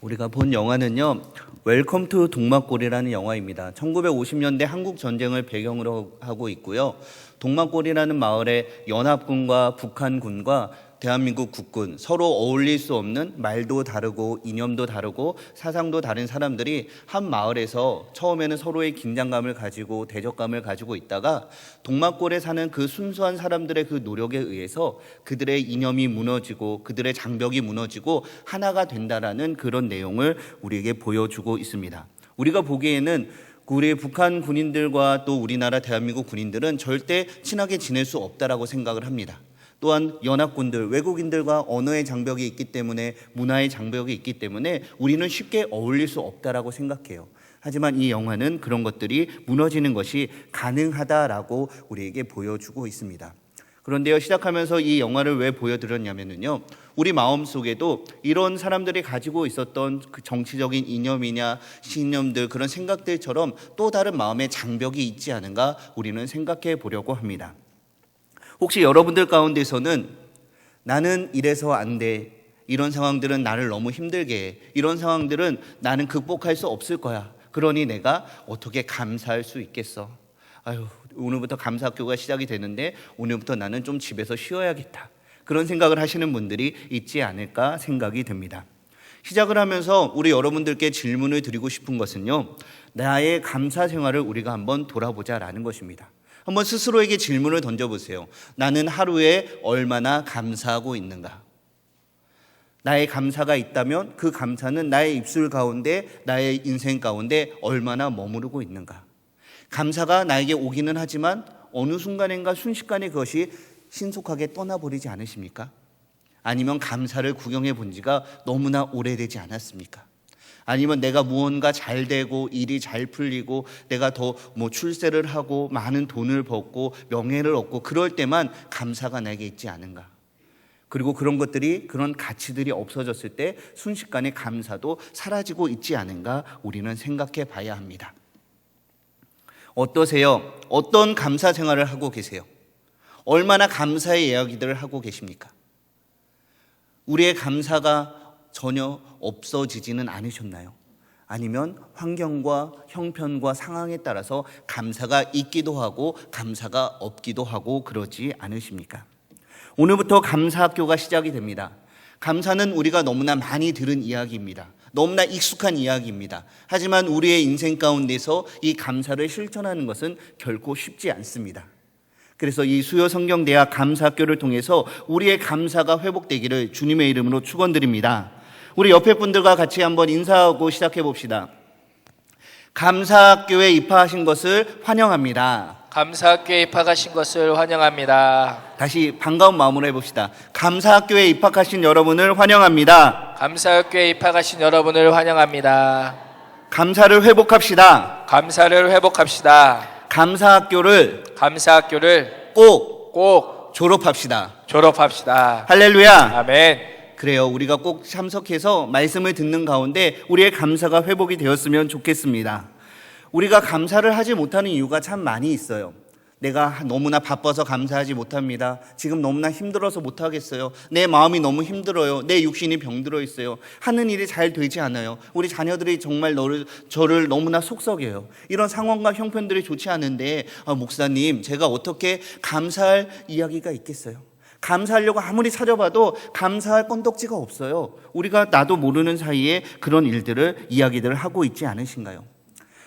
우리가 본 영화는요. 웰컴 투 동막골이라는 영화입니다. 1950년대 한국 전쟁을 배경으로 하고 있고요. 동막골이라는 마을에 연합군과 북한군과 대한민국 국군 서로 어울릴 수 없는 말도 다르고 이념도 다르고 사상도 다른 사람들이 한 마을에서 처음에는 서로의 긴장감을 가지고 대적감을 가지고 있다가 동막골에 사는 그 순수한 사람들의 그 노력에 의해서 그들의 이념이 무너지고 그들의 장벽이 무너지고 하나가 된다라는 그런 내용을 우리에게 보여주고 있습니다. 우리가 보기에는 우리 북한 군인들과 또 우리나라 대한민국 군인들은 절대 친하게 지낼 수 없다라고 생각을 합니다. 또한 연합군들, 외국인들과 언어의 장벽이 있기 때문에 문화의 장벽이 있기 때문에 우리는 쉽게 어울릴 수 없다라고 생각해요. 하지만 이 영화는 그런 것들이 무너지는 것이 가능하다라고 우리에게 보여주고 있습니다. 그런데요, 시작하면서 이 영화를 왜 보여드렸냐면요. 우리 마음 속에도 이런 사람들이 가지고 있었던 그 정치적인 이념이냐, 신념들, 그런 생각들처럼 또 다른 마음의 장벽이 있지 않은가 우리는 생각해 보려고 합니다. 혹시 여러분들 가운데서는 나는 이래서 안 돼. 이런 상황들은 나를 너무 힘들게 해. 이런 상황들은 나는 극복할 수 없을 거야. 그러니 내가 어떻게 감사할 수 있겠어? 아유, 오늘부터 감사 학교가 시작이 되는데 오늘부터 나는 좀 집에서 쉬어야겠다. 그런 생각을 하시는 분들이 있지 않을까 생각이 듭니다. 시작을 하면서 우리 여러분들께 질문을 드리고 싶은 것은요. 나의 감사 생활을 우리가 한번 돌아보자라는 것입니다. 한번 스스로에게 질문을 던져보세요. 나는 하루에 얼마나 감사하고 있는가? 나의 감사가 있다면 그 감사는 나의 입술 가운데, 나의 인생 가운데 얼마나 머무르고 있는가? 감사가 나에게 오기는 하지만 어느 순간인가 순식간에 그것이 신속하게 떠나버리지 않으십니까? 아니면 감사를 구경해 본 지가 너무나 오래되지 않았습니까? 아니면 내가 무언가 잘 되고 일이 잘 풀리고 내가 더 뭐 출세를 하고 많은 돈을 벌고 명예를 얻고 그럴 때만 감사가 나에게 있지 않은가? 그리고 그런 것들이 그런 가치들이 없어졌을 때 순식간에 감사도 사라지고 있지 않은가 우리는 생각해 봐야 합니다. 어떠세요? 어떤 감사 생활을 하고 계세요? 얼마나 감사의 이야기들을 하고 계십니까? 우리의 감사가 전혀 없어지지는 않으셨나요? 아니면 환경과 형편과 상황에 따라서 감사가 있기도 하고 감사가 없기도 하고 그러지 않으십니까? 오늘부터 감사학교가 시작이 됩니다. 감사는 우리가 너무나 많이 들은 이야기입니다. 너무나 익숙한 이야기입니다. 하지만 우리의 인생 가운데서 이 감사를 실천하는 것은 결코 쉽지 않습니다. 그래서 이 수요 성경대학 감사학교를 통해서 우리의 감사가 회복되기를 주님의 이름으로 축원드립니다. 우리 옆에 분들과 같이 한번 인사하고 시작해 봅시다. 감사학교에 입학하신 것을 환영합니다. 감사학교에 입학하신 것을 환영합니다. 다시 반가운 마음으로 해봅시다. 감사학교에 입학하신 여러분을 환영합니다. 감사학교에 입학하신 여러분을 환영합니다. 감사를 회복합시다. 감사를 회복합시다. 감사학교를 감사학교를 꼭 꼭 졸업합시다. 졸업합시다. 할렐루야. 아멘. 그래요. 우리가 꼭 참석해서 말씀을 듣는 가운데 우리의 감사가 회복이 되었으면 좋겠습니다. 우리가 감사를 하지 못하는 이유가 참 많이 있어요. 내가 너무나 바빠서 감사하지 못합니다. 지금 너무나 힘들어서 못하겠어요. 내 마음이 너무 힘들어요. 내 육신이 병들어 있어요. 하는 일이 잘 되지 않아요. 우리 자녀들이 정말 너를, 저를 너무나 속썩여요. 이런 상황과 형편들이 좋지 않은데, 아, 목사님, 제가 어떻게 감사할 이야기가 있겠어요? 감사하려고 아무리 찾아봐도 감사할 건덕지가 없어요. 우리가 나도 모르는 사이에 그런 일들을 이야기들을 하고 있지 않으신가요?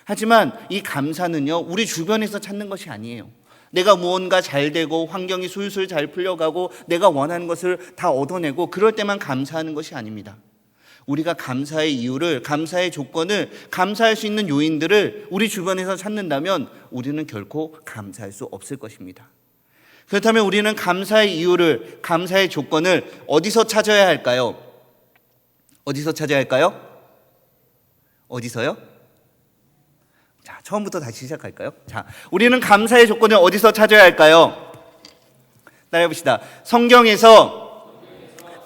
하지만 이 감사는요, 우리 주변에서 찾는 것이 아니에요. 내가 무언가 잘 되고 환경이 술술 잘 풀려가고 내가 원하는 것을 다 얻어내고 그럴 때만 감사하는 것이 아닙니다. 우리가 감사의 이유를, 감사의 조건을, 감사할 수 있는 요인들을 우리 주변에서 찾는다면 우리는 결코 감사할 수 없을 것입니다. 그렇다면 우리는 감사의 이유를, 감사의 조건을 어디서 찾아야 할까요? 어디서 찾아야 할까요? 어디서요? 자, 처음부터 다시 시작할까요? 자, 우리는 감사의 조건을 어디서 찾아야 할까요? 따라해 봅시다. 성경에서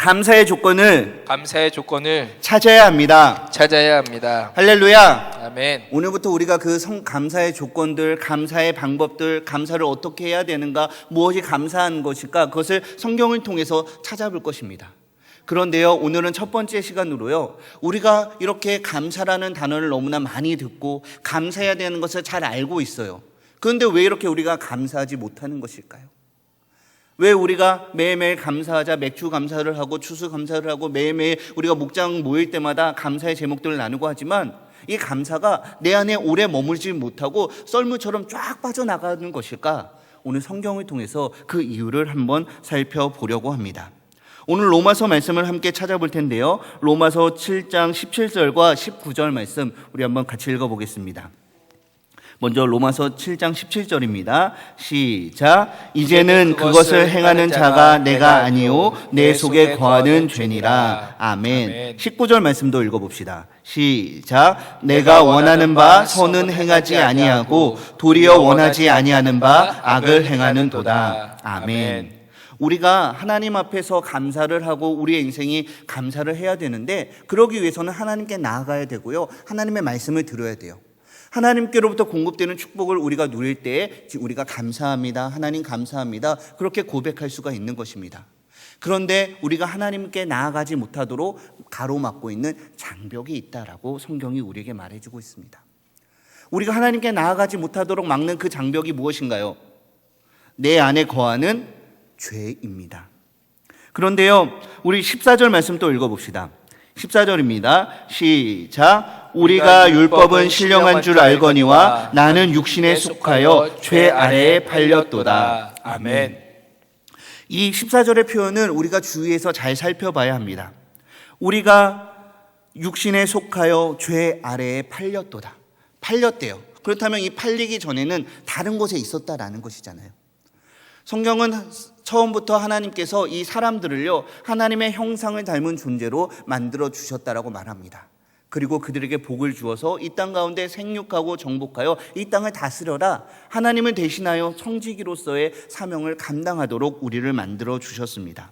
감사의 조건을 감사의 조건을 찾아야 합니다. 찾아야 합니다. 할렐루야. 아멘. 오늘부터 우리가 그 성, 감사의 조건들, 감사의 방법들, 감사를 어떻게 해야 되는가, 무엇이 감사한 것일까, 그것을 성경을 통해서 찾아볼 것입니다. 그런데요, 오늘은 첫 번째 시간으로요, 우리가 이렇게 감사라는 단어를 너무나 많이 듣고 감사해야 되는 것을 잘 알고 있어요. 그런데 왜 이렇게 우리가 감사하지 못하는 것일까요? 왜 우리가 매일매일 감사하자 맥주 감사를 하고 추수 감사를 하고 매일매일 우리가 목장 모일 때마다 감사의 제목들을 나누고 하지만 이 감사가 내 안에 오래 머물지 못하고 썰물처럼 쫙 빠져나가는 것일까? 오늘 성경을 통해서 그 이유를 한번 살펴보려고 합니다. 오늘 로마서 말씀을 함께 찾아볼 텐데요. 로마서 7장 17절과 19절 말씀 우리 한번 같이 읽어보겠습니다. 먼저 로마서 7장 17절입니다. 시작. 이제는 그것을 행하는 자가 내가 아니요 내 속에 거하는 죄니라. 아멘. 19절 말씀도 읽어 봅시다. 시작. 내가 원하는 바 선은 행하지 아니하고 도리어 원하지 아니하는 바 악을 행하는 도다. 아멘. 우리가 하나님 앞에서 감사를 하고 우리의 인생이 감사를 해야 되는데 그러기 위해서는 하나님께 나아가야 되고요. 하나님의 말씀을 들어야 돼요. 하나님께로부터 공급되는 축복을 우리가 누릴 때 우리가 감사합니다. 하나님 감사합니다. 그렇게 고백할 수가 있는 것입니다. 그런데 우리가 하나님께 나아가지 못하도록 가로막고 있는 장벽이 있다라고 성경이 우리에게 말해주고 있습니다. 우리가 하나님께 나아가지 못하도록 막는 그 장벽이 무엇인가요? 내 안에 거하는 죄입니다. 그런데요, 우리 14절 말씀 또 읽어봅시다. 14절입니다. 시작. 우리가 율법은 신령한 줄 알거니와 나는 육신에 속하여 죄 아래에 팔렸도다. 아멘. 이 14절의 표현을 우리가 주의해서 잘 살펴봐야 합니다. 우리가 육신에 속하여 죄 아래에 팔렸도다. 팔렸대요. 그렇다면 이 팔리기 전에는 다른 곳에 있었다라는 것이잖아요. 성경은 처음부터 하나님께서 이 사람들을요, 하나님의 형상을 닮은 존재로 만들어 주셨다라고 말합니다. 그리고 그들에게 복을 주어서 이 땅 가운데 생육하고 정복하여 이 땅을 다스려라. 하나님을 대신하여 청지기로서의 사명을 감당하도록 우리를 만들어 주셨습니다.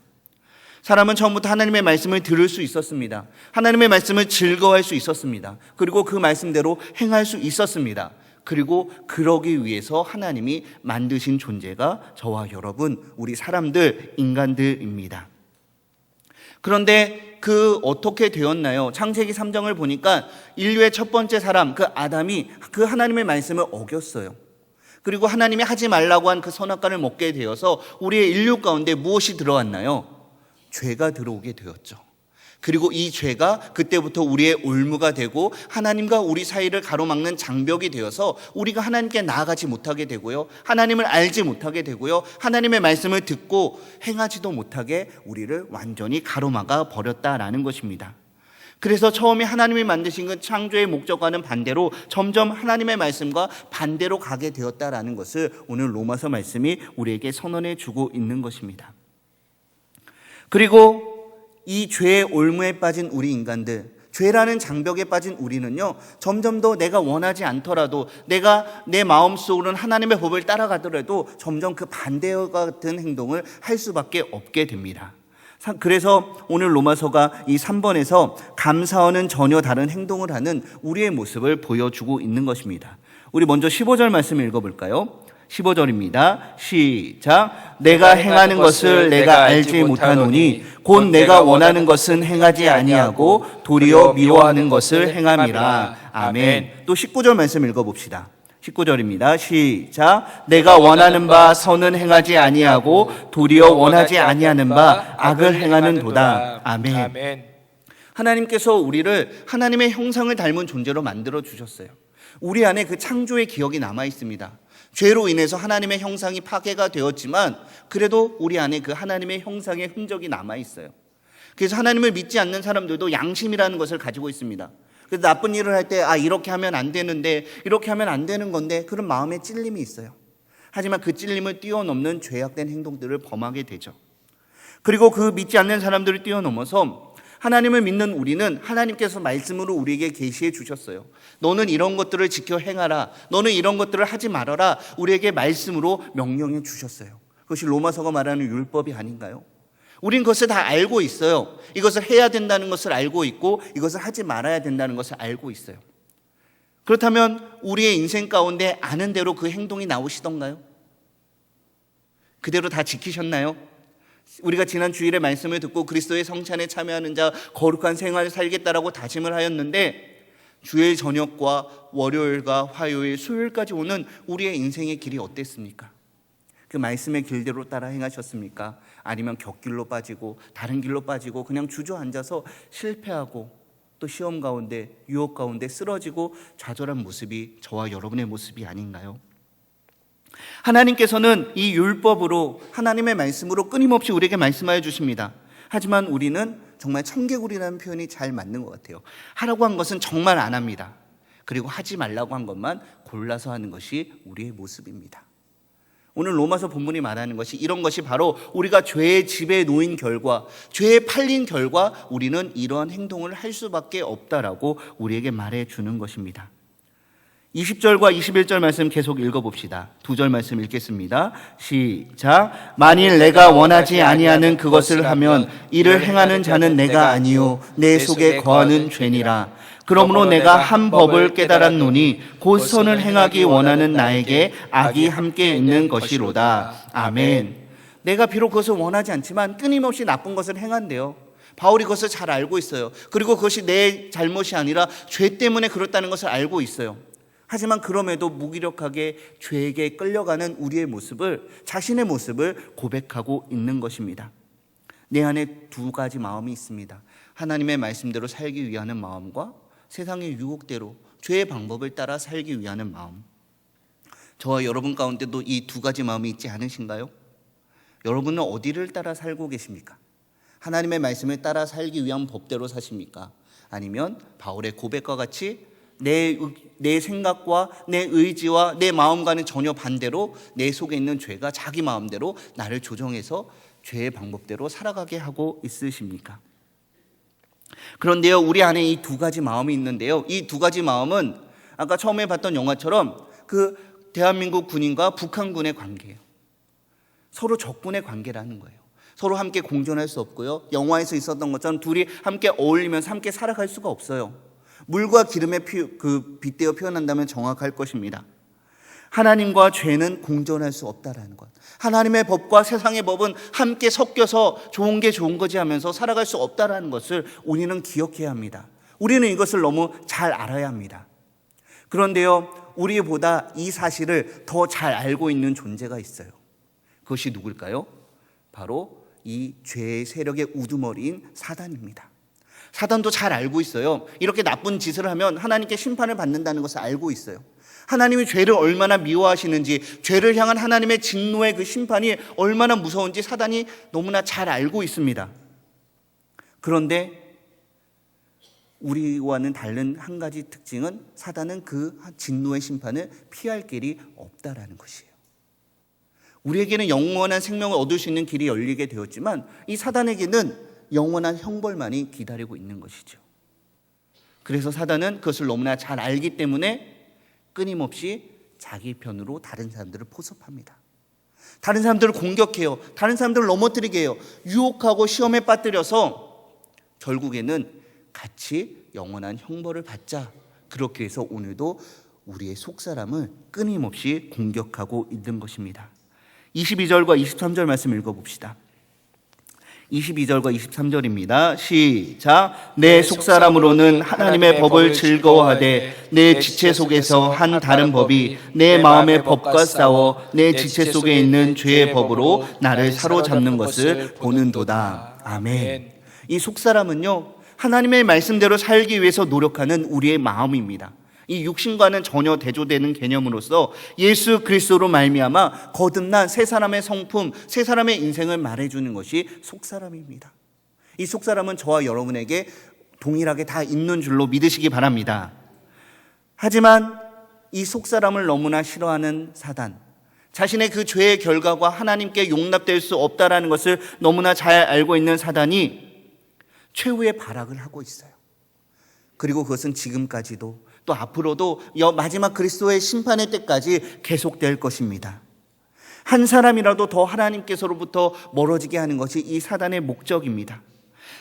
사람은 처음부터 하나님의 말씀을 들을 수 있었습니다. 하나님의 말씀을 즐거워할 수 있었습니다. 그리고 그 말씀대로 행할 수 있었습니다. 그리고 그러기 위해서 하나님이 만드신 존재가 저와 여러분, 우리 사람들, 인간들입니다. 그런데 그 어떻게 되었나요? 창세기 3장을 보니까 인류의 첫 번째 사람, 그 아담이 그 하나님의 말씀을 어겼어요. 그리고 하나님이 하지 말라고 한 그 선악과를 먹게 되어서 우리의 인류 가운데 무엇이 들어왔나요? 죄가 들어오게 되었죠. 그리고 이 죄가 그때부터 우리의 올무가 되고 하나님과 우리 사이를 가로막는 장벽이 되어서 우리가 하나님께 나아가지 못하게 되고요. 하나님을 알지 못하게 되고요. 하나님의 말씀을 듣고 행하지도 못하게 우리를 완전히 가로막아 버렸다라는 것입니다. 그래서 처음에 하나님이 만드신 그 창조의 목적과는 반대로 점점 하나님의 말씀과 반대로 가게 되었다라는 것을 오늘 로마서 말씀이 우리에게 선언해 주고 있는 것입니다. 그리고 이 죄의 올무에 빠진 우리 인간들, 죄라는 장벽에 빠진 우리는요, 점점 더 내가 원하지 않더라도, 내가 내 마음속으로는 하나님의 법을 따라가더라도 점점 그 반대와 같은 행동을 할 수밖에 없게 됩니다. 사- 그래서 오늘 로마서가 이 3번에서 감사와는 전혀 다른 행동을 하는 우리의 모습을 보여주고 있는 것입니다. 우리 먼저 15절 말씀 읽어볼까요? 15절입니다. 시작. 내가 행하는 것을 내가 알지 못하노니 곧 내가 원하는 것은 행하지 아니하고 도리어 미워하는 것을 행함이라. 아멘. 또 19절 말씀 읽어 봅시다. 19절입니다. 시작. 내가 원하는 바 선은 행하지 아니하고 도리어 원하지 아니하는 바 악을 행하는 도다. 아멘. 아멘. 하나님께서 우리를 하나님의 형상을 닮은 존재로 만들어 주셨어요. 우리 안에 그 창조의 기억이 남아 있습니다. 죄로 인해서 하나님의 형상이 파괴가 되었지만 그래도 우리 안에 그 하나님의 형상의 흔적이 남아 있어요. 그래서 하나님을 믿지 않는 사람들도 양심이라는 것을 가지고 있습니다. 그래서 나쁜 일을 할 때 아 이렇게 하면 안 되는데 이렇게 하면 안 되는 건데 그런 마음에 찔림이 있어요. 하지만 그 찔림을 뛰어넘는 죄악된 행동들을 범하게 되죠. 그리고 그 믿지 않는 사람들을 뛰어넘어서 하나님을 믿는 우리는 하나님께서 말씀으로 우리에게 계시해 주셨어요. 너는 이런 것들을 지켜 행하라. 너는 이런 것들을 하지 말아라. 우리에게 말씀으로 명령해 주셨어요. 그것이 로마서가 말하는 율법이 아닌가요? 우린 그것을 다 알고 있어요. 이것을 해야 된다는 것을 알고 있고 이것을 하지 말아야 된다는 것을 알고 있어요. 그렇다면 우리의 인생 가운데 아는 대로 그 행동이 나오시던가요? 그대로 다 지키셨나요? 우리가 지난 주일에 말씀을 듣고 그리스도의 성찬에 참여하는 자 거룩한 생활을 살겠다라고 다짐을 하였는데 주일 저녁과 월요일과 화요일, 수요일까지 오는 우리의 인생의 길이 어땠습니까? 그 말씀의 길대로 따라 행하셨습니까? 아니면 격길로 빠지고 다른 길로 빠지고 그냥 주저앉아서 실패하고 또 시험 가운데 유혹 가운데 쓰러지고 좌절한 모습이 저와 여러분의 모습이 아닌가요? 하나님께서는 이 율법으로 하나님의 말씀으로 끊임없이 우리에게 말씀하여 주십니다. 하지만 우리는 정말 청개구리라는 표현이 잘 맞는 것 같아요. 하라고 한 것은 정말 안 합니다. 그리고 하지 말라고 한 것만 골라서 하는 것이 우리의 모습입니다. 오늘 로마서 본문이 말하는 것이 이런 것이 바로 우리가 죄의 집에 놓인 결과, 죄에 팔린 결과 우리는 이러한 행동을 할 수밖에 없다라고 우리에게 말해 주는 것입니다. 20절과 21절 말씀 계속 읽어봅시다. 두 절 말씀 읽겠습니다. 시작. 만일 내가 원하지 아니하는 그것을 하면 이를 행하는 자는 내가 아니요 내 속에 거하는 죄니라. 그러므로 내가 한 법을 깨달았노니 곧 선을 행하기 원하는 나에게 악이 함께 있는 것이로다. 아멘. 내가 비록 그것을 원하지 않지만 끊임없이 나쁜 것을 행한대요. 바울이 그것을 잘 알고 있어요. 그리고 그것이 내 잘못이 아니라 죄 때문에 그렇다는 것을 알고 있어요. 하지만 그럼에도 무기력하게 죄에게 끌려가는 우리의 모습을 자신의 모습을 고백하고 있는 것입니다. 내 안에 두 가지 마음이 있습니다. 하나님의 말씀대로 살기 위하는 마음과 세상의 유혹대로 죄의 방법을 따라 살기 위하는 마음. 저와 여러분 가운데도 이 두 가지 마음이 있지 않으신가요? 여러분은 어디를 따라 살고 계십니까? 하나님의 말씀을 따라 살기 위한 법대로 사십니까? 아니면 바울의 고백과 같이 내, 의- 내 생각과 내 의지와 내 마음과는 전혀 반대로 내 속에 있는 죄가 자기 마음대로 나를 조정해서 죄의 방법대로 살아가게 하고 있으십니까? 그런데요, 우리 안에 이 두 가지 마음이 있는데요. 이 두 가지 마음은 아까 처음에 봤던 영화처럼 그 대한민국 군인과 북한군의 관계예요. 서로 적군의 관계라는 거예요. 서로 함께 공존할 수 없고요. 영화에서 있었던 것처럼 둘이 함께 어울리면서 함께 살아갈 수가 없어요. 물과 기름에 피, 그 빗대어 표현한다면 정확할 것입니다. 하나님과 죄는 공존할 수 없다라는 것. 하나님의 법과 세상의 법은 함께 섞여서 좋은 게 좋은 거지 하면서 살아갈 수 없다라는 것을 우리는 기억해야 합니다. 우리는 이것을 너무 잘 알아야 합니다. 그런데요, 우리보다 이 사실을 더 잘 알고 있는 존재가 있어요. 그것이 누굴까요? 바로 이 죄의 세력의 우두머리인 사단입니다. 사단도 잘 알고 있어요. 이렇게 나쁜 짓을 하면 하나님께 심판을 받는다는 것을 알고 있어요. 하나님이 죄를 얼마나 미워하시는지, 죄를 향한 하나님의 진노의 그 심판이 얼마나 무서운지 사단이 너무나 잘 알고 있습니다. 그런데 우리와는 다른 한 가지 특징은 사단은 그 진노의 심판을 피할 길이 없다라는 것이에요. 우리에게는 영원한 생명을 얻을 수 있는 길이 열리게 되었지만 이 사단에게는 영원한 형벌만이 기다리고 있는 것이죠. 그래서 사단은 그것을 너무나 잘 알기 때문에 끊임없이 자기 편으로 다른 사람들을 포섭합니다. 다른 사람들을 공격해요. 다른 사람들을 넘어뜨리게 해요. 유혹하고 시험에 빠뜨려서 결국에는 같이 영원한 형벌을 받자. 그렇게 해서 오늘도 우리의 속사람을 끊임없이 공격하고 있는 것입니다. 22절과 23절 말씀 읽어봅시다. 22절과 23절입니다. 시작. 내 속사람으로는 하나님의 법을 즐거워하되 내 지체 속에서 한 다른 법이 내 마음의 법과 싸워 내 지체 속에 있는 죄의 법으로 나를 사로잡는 것을 보는도다. 아멘. 이 속사람은요. 하나님의 말씀대로 살기 위해서 노력하는 우리의 마음입니다. 이 육신과는 전혀 대조되는 개념으로서 예수 그리스도로 말미암아 거듭난 새 사람의 성품, 새 사람의 인생을 말해주는 것이 속사람입니다. 이 속사람은 저와 여러분에게 동일하게 다 있는 줄로 믿으시기 바랍니다. 하지만 이 속사람을 너무나 싫어하는 사단, 자신의 그 죄의 결과가 하나님께 용납될 수 없다라는 것을 너무나 잘 알고 있는 사단이 최후의 발악을 하고 있어요. 그리고 그것은 지금까지도 또 앞으로도 여- 마지막 그리스도의 심판의 때까지 계속될 것입니다. 한 사람이라도 더 하나님께서로부터 멀어지게 하는 것이 이 사단의 목적입니다.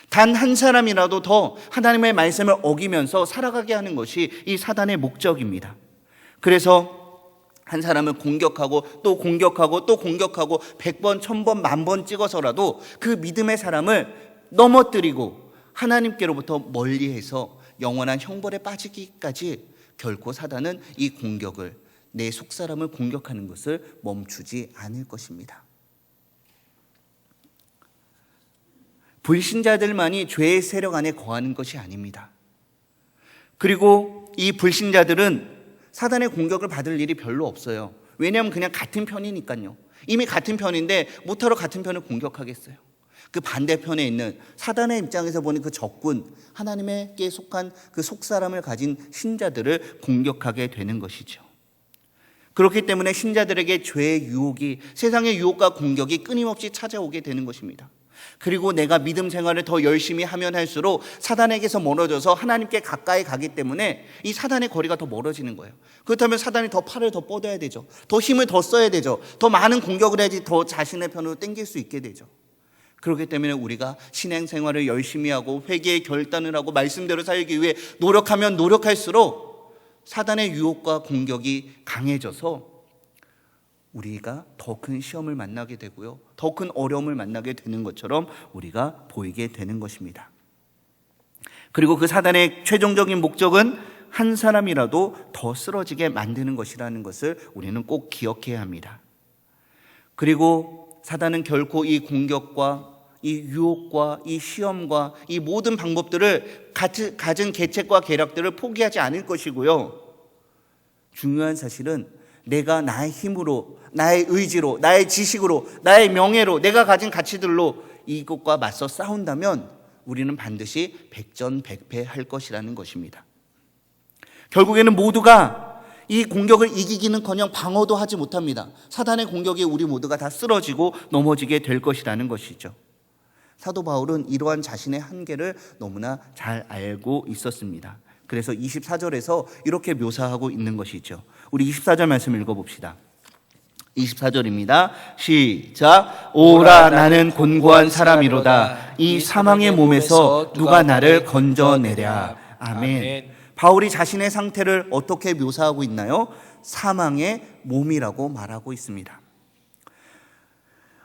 단 한 사람이라도 더 하나님의 말씀을 어기면서 살아가게 하는 것이 이 사단의 목적입니다. 그래서 한 사람을 공격하고 또 공격하고 또 공격하고 100번, 1000번, 만 번 찍어서라도 그 믿음의 사람을 넘어뜨리고 하나님께로부터 멀리해서 영원한 형벌에 빠지기까지 결코 사단은 이 공격을 내 속사람을 공격하는 것을 멈추지 않을 것입니다. 불신자들만이 죄의 세력 안에 거하는 것이 아닙니다. 그리고 이 불신자들은 사단의 공격을 받을 일이 별로 없어요. 왜냐하면 그냥 같은 편이니까요. 이미 같은 편인데 못하러 같은 편을 공격하겠어요. 그 반대편에 있는 사단의 입장에서 보니 그 적군, 하나님에게 속한 그 속사람을 가진 신자들을 공격하게 되는 것이죠. 그렇기 때문에 신자들에게 죄의 유혹이 세상의 유혹과 공격이 끊임없이 찾아오게 되는 것입니다. 그리고 내가 믿음 생활을 더 열심히 하면 할수록 사단에게서 멀어져서 하나님께 가까이 가기 때문에 이 사단의 거리가 더 멀어지는 거예요. 그렇다면 사단이 더 팔을 더 뻗어야 되죠. 더 힘을 더 써야 되죠. 더 많은 공격을 해야지 더 자신의 편으로 땡길 수 있게 되죠. 그렇기 때문에 우리가 신앙 생활을 열심히 하고 회개의 결단을 하고 말씀대로 살기 위해 노력하면 노력할수록 사단의 유혹과 공격이 강해져서 우리가 더 큰 시험을 만나게 되고요. 더 큰 어려움을 만나게 되는 것처럼 우리가 보이게 되는 것입니다. 그리고 그 사단의 최종적인 목적은 한 사람이라도 더 쓰러지게 만드는 것이라는 것을 우리는 꼭 기억해야 합니다. 그리고 사단은 결코 이 공격과 이 유혹과 이 시험과 이 모든 방법들을 가진 계책과 계략들을 포기하지 않을 것이고요. 중요한 사실은 내가 나의 힘으로, 나의 의지로, 나의 지식으로, 나의 명예로, 내가 가진 가치들로 이것과 맞서 싸운다면 우리는 반드시 백전백패 할 것이라는 것입니다. 결국에는 모두가 이 공격을 이기기는 커녕 방어도 하지 못합니다. 사단의 공격에 우리 모두가 다 쓰러지고 넘어지게 될 것이라는 것이죠. 사도 바울은 이러한 자신의 한계를 너무나 잘 알고 있었습니다. 그래서 24절에서 이렇게 묘사하고 있는 것이죠. 우리 24절 말씀 읽어봅시다. 24절입니다. 시작. 오라 나는 곤고한 사람이로다. 이 사망의 몸에서 누가 나를 건져내랴. 아멘. 바울이 자신의 상태를 어떻게 묘사하고 있나요? 사망의 몸이라고 말하고 있습니다.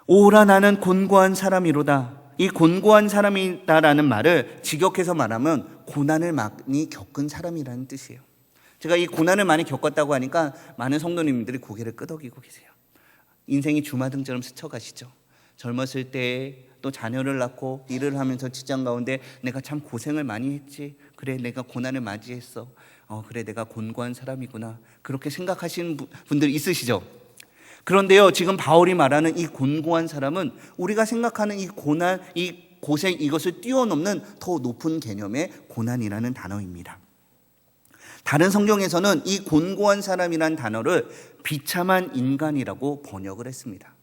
오라 나는 곤고한 사람이로다. 이 곤고한 사람이다라는 말을 직역해서 말하면 고난을 많이 겪은 사람이라는 뜻이에요. 제가 이 고난을 많이 겪었다고 하니까 많은 성도님들이 고개를 끄덕이고 계세요. 인생이 주마등처럼 스쳐가시죠. 젊었을 때 또 자녀를 낳고 일을 하면서 직장 가운데 내가 참 고생을 많이 했지. 그래 내가 고난을 맞이했어. 어 그래 내가 곤고한 사람이구나. 그렇게 생각하시는 분- 분들 있으시죠? 그런데요, 지금 바울이 말하는 이 곤고한 사람은 우리가 생각하는 이 고난, 이 고생 이것을 뛰어넘는 더 높은 개념의 고난이라는 단어입니다. 다른 성경에서는 이 곤고한 사람이란 단어를 비참한 인간이라고 번역을 했습니다.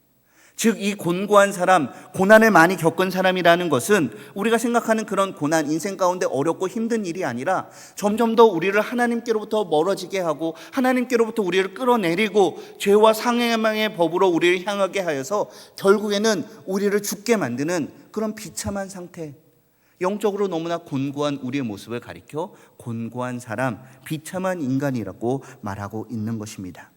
즉, 이 곤고한 사람, 고난을 많이 겪은 사람이라는 것은 우리가 생각하는 그런 고난, 인생 가운데 어렵고 힘든 일이 아니라 점점 더 우리를 하나님께로부터 멀어지게 하고 하나님께로부터 우리를 끌어내리고 죄와 상해망의 법으로 우리를 향하게 하여서 결국에는 우리를 죽게 만드는 그런 비참한 상태, 영적으로 너무나 곤고한 우리의 모습을 가리켜 곤고한 사람, 비참한 인간이라고 말하고 있는 것입니다.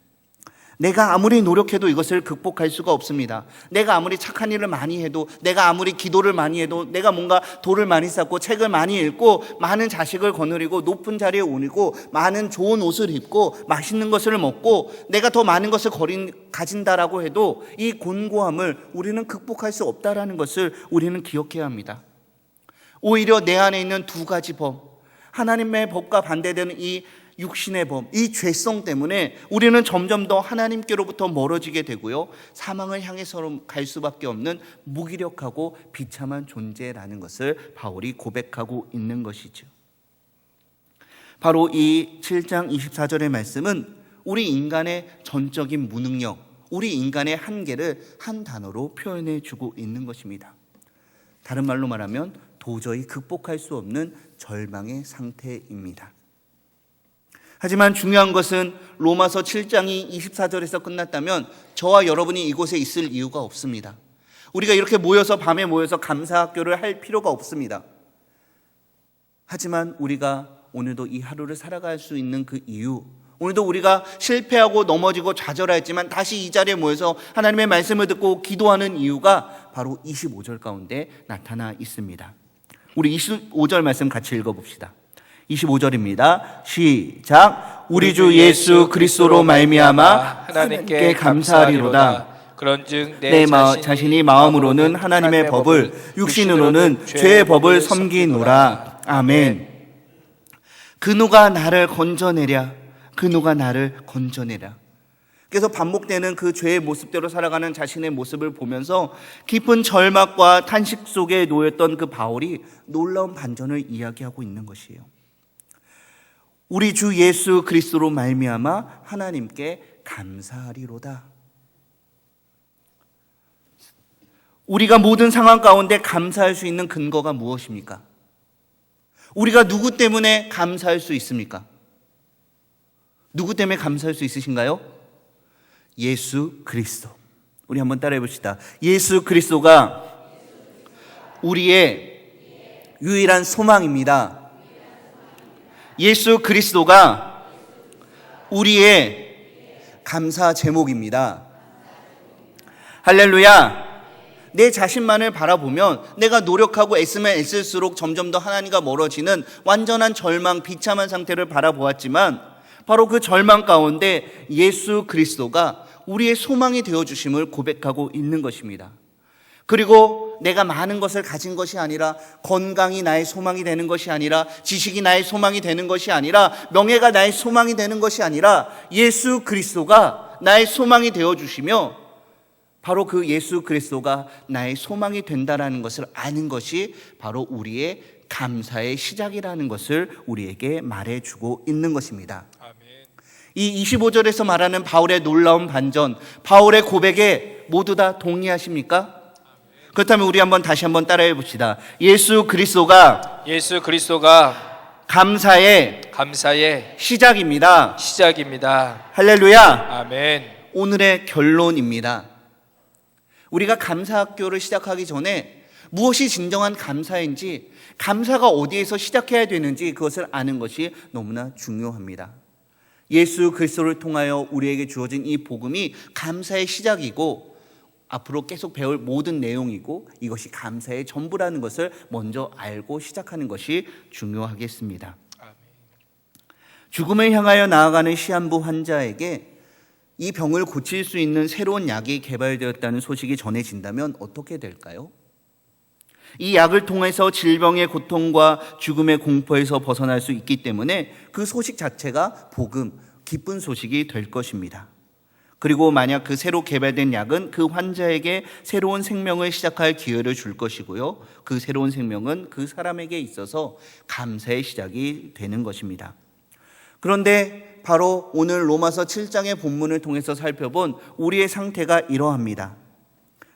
내가 아무리 노력해도 이것을 극복할 수가 없습니다. 내가 아무리 착한 일을 많이 해도, 내가 아무리 기도를 많이 해도, 내가 뭔가 돌을 많이 쌓고 책을 많이 읽고, 많은 자식을 거느리고, 높은 자리에 오르고, 많은 좋은 옷을 입고, 맛있는 것을 먹고, 내가 더 많은 것을 거린, 가진다라고 해도 이 곤고함을 우리는 극복할 수 없다라는 것을 우리는 기억해야 합니다. 오히려 내 안에 있는 두 가지 법, 하나님의 법과 반대되는 이 육신의 법, 이 죄성 때문에 우리는 점점 더 하나님께로부터 멀어지게 되고요. 사망을 향해서 갈 수밖에 없는 무기력하고 비참한 존재라는 것을 바울이 고백하고 있는 것이죠. 바로 이 7장 24절의 말씀은 우리 인간의 전적인 무능력, 우리 인간의 한계를 한 단어로 표현해 주고 있는 것입니다. 다른 말로 말하면 도저히 극복할 수 없는 절망의 상태입니다. 하지만 중요한 것은 로마서 7장이 24절에서 끝났다면 저와 여러분이 이곳에 있을 이유가 없습니다. 우리가 이렇게 모여서 밤에 모여서 감사학교를 할 필요가 없습니다. 하지만 우리가 오늘도 이 하루를 살아갈 수 있는 그 이유, 오늘도 우리가 실패하고 넘어지고 좌절했지만 다시 이 자리에 모여서 하나님의 말씀을 듣고 기도하는 이유가 바로 25절 가운데 나타나 있습니다. 우리 25절 말씀 같이 읽어봅시다. 25절입니다. 시작. 우리 주 예수 그리스도로 말미암아 하나님께 감사하리로다. 그런즉 내 마, 자신이 마음으로는 하나님의 법을 육신으로는 죄의 법을 섬기노라. 아멘. 그 누가 나를 건져내랴. 그 누가 나를 건져내랴. 그래서 반복되는 그 죄의 모습대로 살아가는 자신의 모습을 보면서 깊은 절망과 탄식 속에 놓였던 그 바울이 놀라운 반전을 이야기하고 있는 것이에요. 우리 주 예수 그리스도로 말미암아 하나님께 감사하리로다. 우리가 모든 상황 가운데 감사할 수 있는 근거가 무엇입니까? 우리가 누구 때문에 감사할 수 있습니까? 누구 때문에 감사할 수 있으신가요? 예수 그리스도. 우리 한번 따라해 봅시다. 예수 그리스도가 우리의 유일한 소망입니다. 예수 그리스도가 우리의 감사 제목입니다. 할렐루야. 내 자신만을 바라보면 내가 노력하고 애쓰면 애쓸수록 점점 더 하나님과 멀어지는 완전한 절망, 비참한 상태를 바라보았지만 바로 그 절망 가운데 예수 그리스도가 우리의 소망이 되어 주심을 고백하고 있는 것입니다. 그리고 내가 많은 것을 가진 것이 아니라 건강이 나의 소망이 되는 것이 아니라 지식이 나의 소망이 되는 것이 아니라 명예가 나의 소망이 되는 것이 아니라 예수 그리스도가 나의 소망이 되어 주시며 바로 그 예수 그리스도가 나의 소망이 된다라는 것을 아는 것이 바로 우리의 감사의 시작이라는 것을 우리에게 말해 주고 있는 것입니다. 이 25절에서 말하는 바울의 놀라운 반전, 바울의 고백에 모두 다 동의하십니까? 그렇다면 우리 한번 다시 한번 따라해 봅시다. 예수 그리스도가 예수 그리스도가 감사의 감사의 시작입니다. 시작입니다. 할렐루야. 아멘. 오늘의 결론입니다. 우리가 감사 학교를 시작하기 전에 무엇이 진정한 감사인지, 감사가 어디에서 시작해야 되는지 그것을 아는 것이 너무나 중요합니다. 예수 그리스도를 통하여 우리에게 주어진 이 복음이 감사의 시작이고 앞으로 계속 배울 모든 내용이고 이것이 감사의 전부라는 것을 먼저 알고 시작하는 것이 중요하겠습니다. 죽음을 향하여 나아가는 시한부 환자에게 이 병을 고칠 수 있는 새로운 약이 개발되었다는 소식이 전해진다면 어떻게 될까요? 이 약을 통해서 질병의 고통과 죽음의 공포에서 벗어날 수 있기 때문에 그 소식 자체가 복음, 기쁜 소식이 될 것입니다. 그리고 만약 그 새로 개발된 약은 그 환자에게 새로운 생명을 시작할 기회를 줄 것이고요. 그 새로운 생명은 그 사람에게 있어서 감사의 시작이 되는 것입니다. 그런데 바로 오늘 로마서 7장의 본문을 통해서 살펴본 우리의 상태가 이러합니다.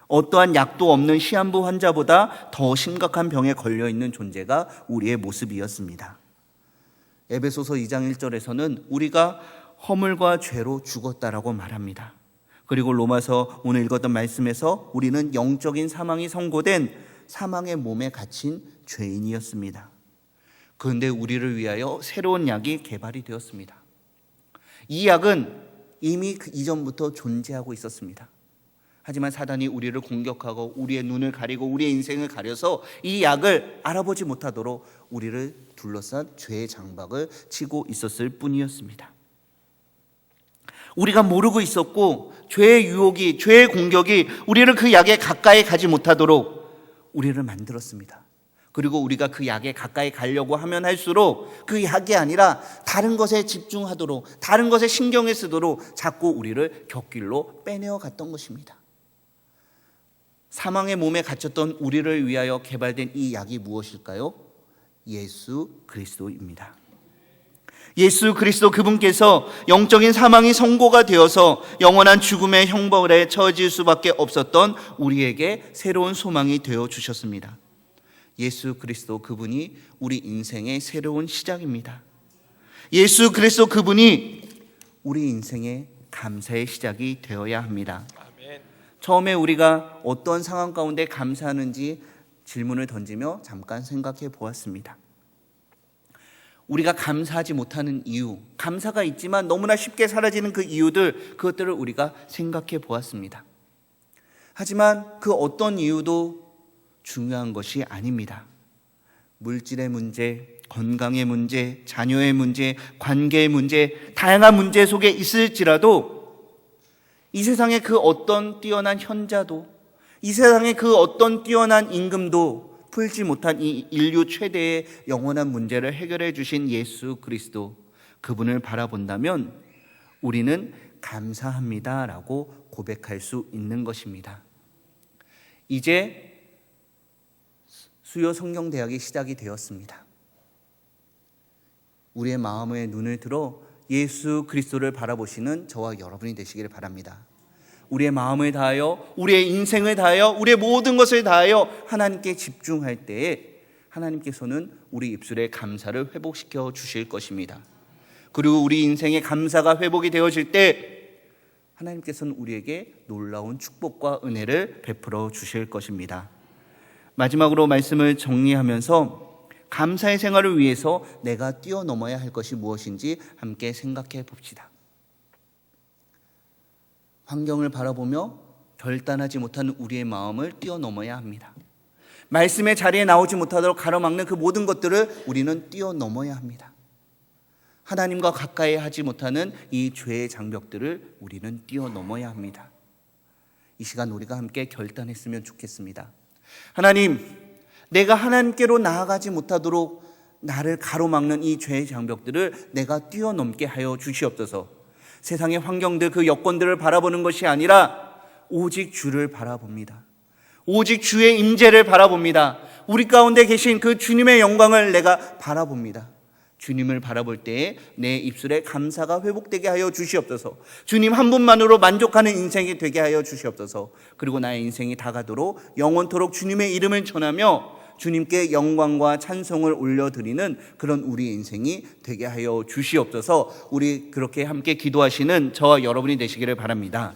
어떠한 약도 없는 시한부 환자보다 더 심각한 병에 걸려 있는 존재가 우리의 모습이었습니다. 에베소서 2장 1절에서는 우리가 허물과 죄로 죽었다라고 말합니다. 그리고 로마서 오늘 읽었던 말씀에서 우리는 영적인 사망이 선고된 사망의 몸에 갇힌 죄인이었습니다. 그런데 우리를 위하여 새로운 약이 개발이 되었습니다. 이 약은 이미 그 이전부터 존재하고 있었습니다. 하지만 사단이 우리를 공격하고 우리의 눈을 가리고 우리의 인생을 가려서 이 약을 알아보지 못하도록 우리를 둘러싼 죄의 장박을 치고 있었을 뿐이었습니다. 우리가 모르고 있었고 죄의 유혹이 죄의 공격이 우리를 그 약에 가까이 가지 못하도록 우리를 만들었습니다. 그리고 우리가 그 약에 가까이 가려고 하면 할수록 그 약이 아니라 다른 것에 집중하도록 다른 것에 신경을 쓰도록 자꾸 우리를 곁길로 빼내어 갔던 것입니다. 사망의 몸에 갇혔던 우리를 위하여 개발된 이 약이 무엇일까요? 예수 그리스도입니다. 예수 그리스도 그분께서 영적인 사망이 선고가 되어서 영원한 죽음의 형벌에 처해질 수밖에 없었던 우리에게 새로운 소망이 되어 주셨습니다. 예수 그리스도 그분이 우리 인생의 새로운 시작입니다. 예수 그리스도 그분이 우리 인생의 감사의 시작이 되어야 합니다. 아멘. 처음에 우리가 어떤 상황 가운데 감사하는지 질문을 던지며 잠깐 생각해 보았습니다. 우리가 감사하지 못하는 이유, 감사가 있지만 너무나 쉽게 사라지는 그 이유들, 그것들을 우리가 생각해 보았습니다. 하지만 그 어떤 이유도 중요한 것이 아닙니다. 물질의 문제, 건강의 문제, 자녀의 문제, 관계의 문제, 다양한 문제 속에 있을지라도 이 세상의 그 어떤 뛰어난 현자도 이 세상의 그 어떤 뛰어난 임금도 풀지 못한 이 인류 최대의 영원한 문제를 해결해 주신 예수 그리스도 그분을 바라본다면 우리는 감사합니다라고 고백할 수 있는 것입니다. 이제 수요 성경 대학이 시작이 되었습니다. 우리의 마음의 눈을 들어 예수 그리스도를 바라보시는 저와 여러분이 되시기를 바랍니다. 우리의 마음을 다하여 우리의 인생을 다하여 우리의 모든 것을 다하여 하나님께 집중할 때에 하나님께서는 우리 입술의 감사를 회복시켜 주실 것입니다. 그리고 우리 인생의 감사가 회복이 되어질 때 하나님께서는 우리에게 놀라운 축복과 은혜를 베풀어 주실 것입니다. 마지막으로 말씀을 정리하면서 감사의 생활을 위해서 내가 뛰어넘어야 할 것이 무엇인지 함께 생각해 봅시다. 환경을 바라보며 결단하지 못하는 우리의 마음을 뛰어넘어야 합니다. 말씀의 자리에 나오지 못하도록 가로막는 그 모든 것들을 우리는 뛰어넘어야 합니다. 하나님과 가까이 하지 못하는 이 죄의 장벽들을 우리는 뛰어넘어야 합니다. 이 시간 우리가 함께 결단했으면 좋겠습니다. 하나님, 내가 하나님께로 나아가지 못하도록 나를 가로막는 이 죄의 장벽들을 내가 뛰어넘게 하여 주시옵소서. 세상의 환경들 그 여건들을 바라보는 것이 아니라 오직 주를 바라봅니다. 오직 주의 임재를 바라봅니다. 우리 가운데 계신 그 주님의 영광을 내가 바라봅니다. 주님을 바라볼 때에 내 입술에 감사가 회복되게 하여 주시옵소서. 주님 한 분만으로 만족하는 인생이 되게 하여 주시옵소서. 그리고 나의 인생이 다가도록 영원토록 주님의 이름을 전하며 주님께 영광과 찬송을 올려드리는 그런 우리 인생이 되게 하여 주시옵소서. 우리 그렇게 함께 기도하시는 저와 여러분이 되시기를 바랍니다.